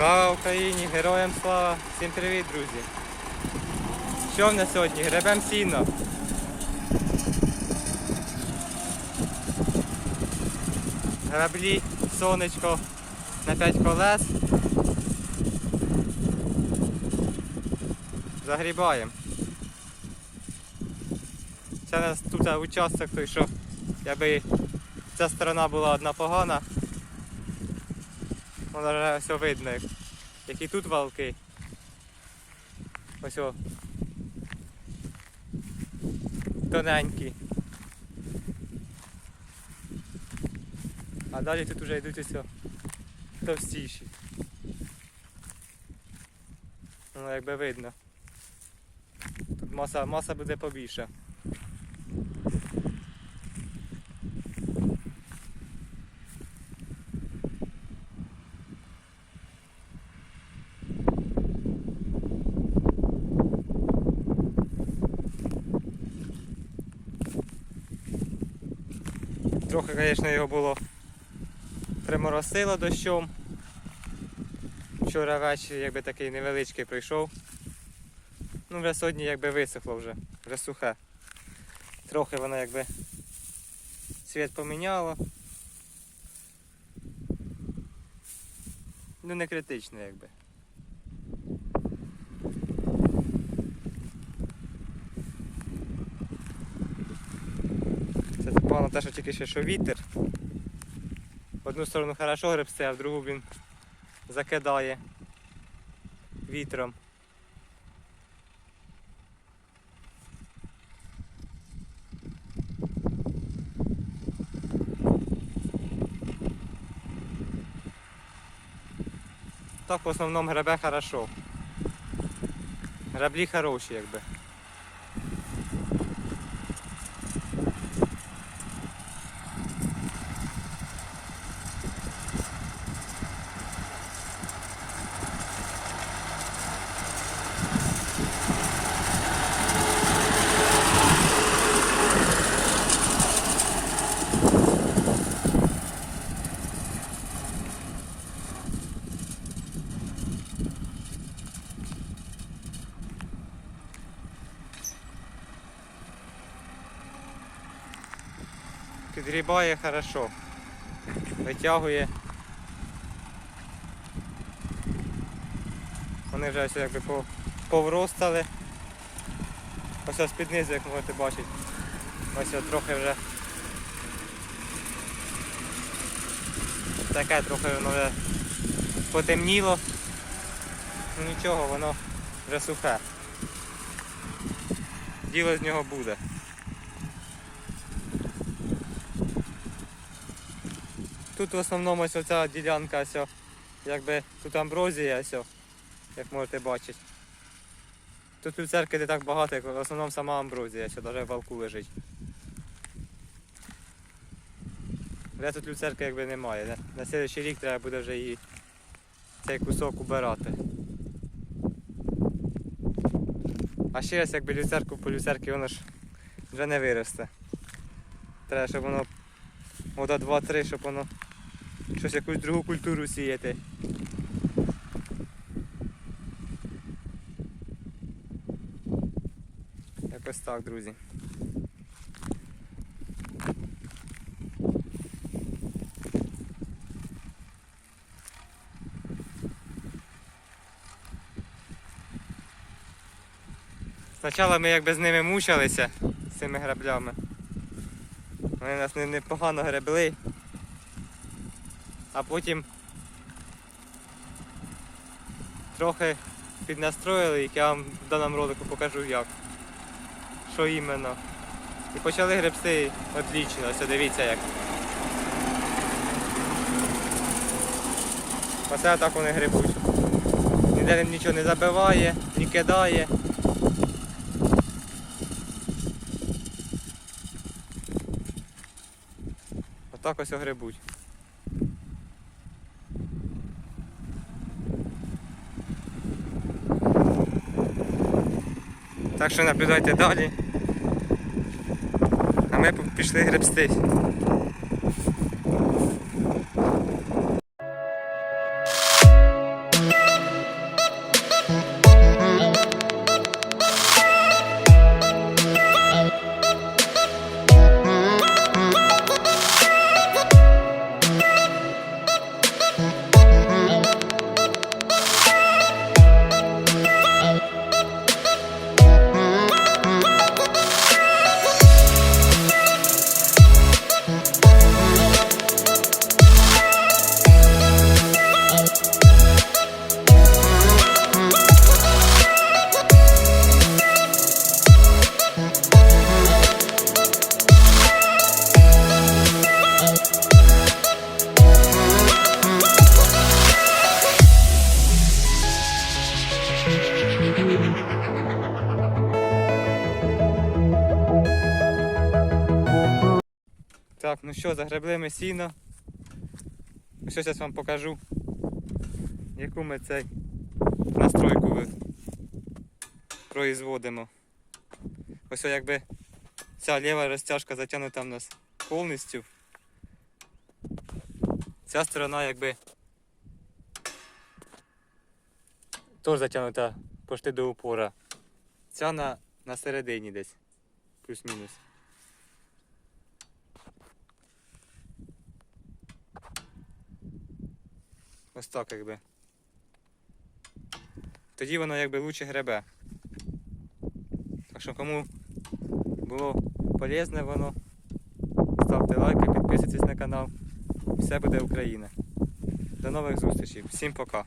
Слава Україні! Героям слава! Всім привіт, друзі! Що в нас сьогодні? Гребем сіно. Граблі, сонечко на 5 колес. Загрібаємо. Це у нас тут участок той, що якби ця сторона була одна погана. Воно все видно, як- які тут валки. Ось о. Тоненькі. А далі тут вже йдуть ось товстіші. Ну якби видно. Тут маса, маса буде побільша. Трохи, звісно, його було приморосило дощом. Вчора ввечері якби такий невеличкий прийшов. Ну, вже сьогодні якби висохло вже, вже сухе. Трохи воно якби цвіт поміняло. Ну не критично якби. Це те, що тільки ще що вітер. В одну сторону хорошо гребсте, а в другу він закидає вітром. Так в основному гребе хорошо. Граблі хороші якби. Підгрібає хорошо. Витягує. Вони вже якби повростали. Ось ось під низу, як можете бачити. Ось ось трохи вже таке трохи воно вже потемніло. Ну нічого, воно вже сухе. Діло з нього буде. Тут в основному ось оця ділянка, ось, якби тут амброзія, ось, як можете бачити. Тут люцерки не так багато, як в основному сама амброзія, що навіть в валку лежить. Вже тут люцерки якби немає. На, на наступний рік треба буде вже її цей кусок убирати. А ще раз якби люцерку по люцерки воно ж вже не виросте. Треба, щоб воно года 2-3, щоб воно щось якусь другу культуру сіяти. Якось так, друзі. Спочатку ми якби з ними мучилися, з цими граблями. Вони нас не- непогано гребли. А потім трохи піднастроїли їх, я вам в даному ролику покажу як. Що іменно. І почали гребсти отлічно, ось дивіться як. Оце так вони грибуть. Ніде нічого не забиває, не кидає. Отак ось грибуть. Так що наблюдайте далі. А ми пішли гребсти. Ну що, загребли ми сіно. Ось зараз вам покажу, яку ми цей настройку производимо. Ось якби ця ліва розтяжка затягнута в нас повністю. Ця сторона якби теж затягнута почти до упора. Ця на, на середині десь. Плюс-мінус. Ось так якби. Тоді воно якби лучше гребе. Так що кому було полезне воно, ставте лайки, підписуйтесь на канал. Все буде Україна. До нових зустрічей. Всім пока.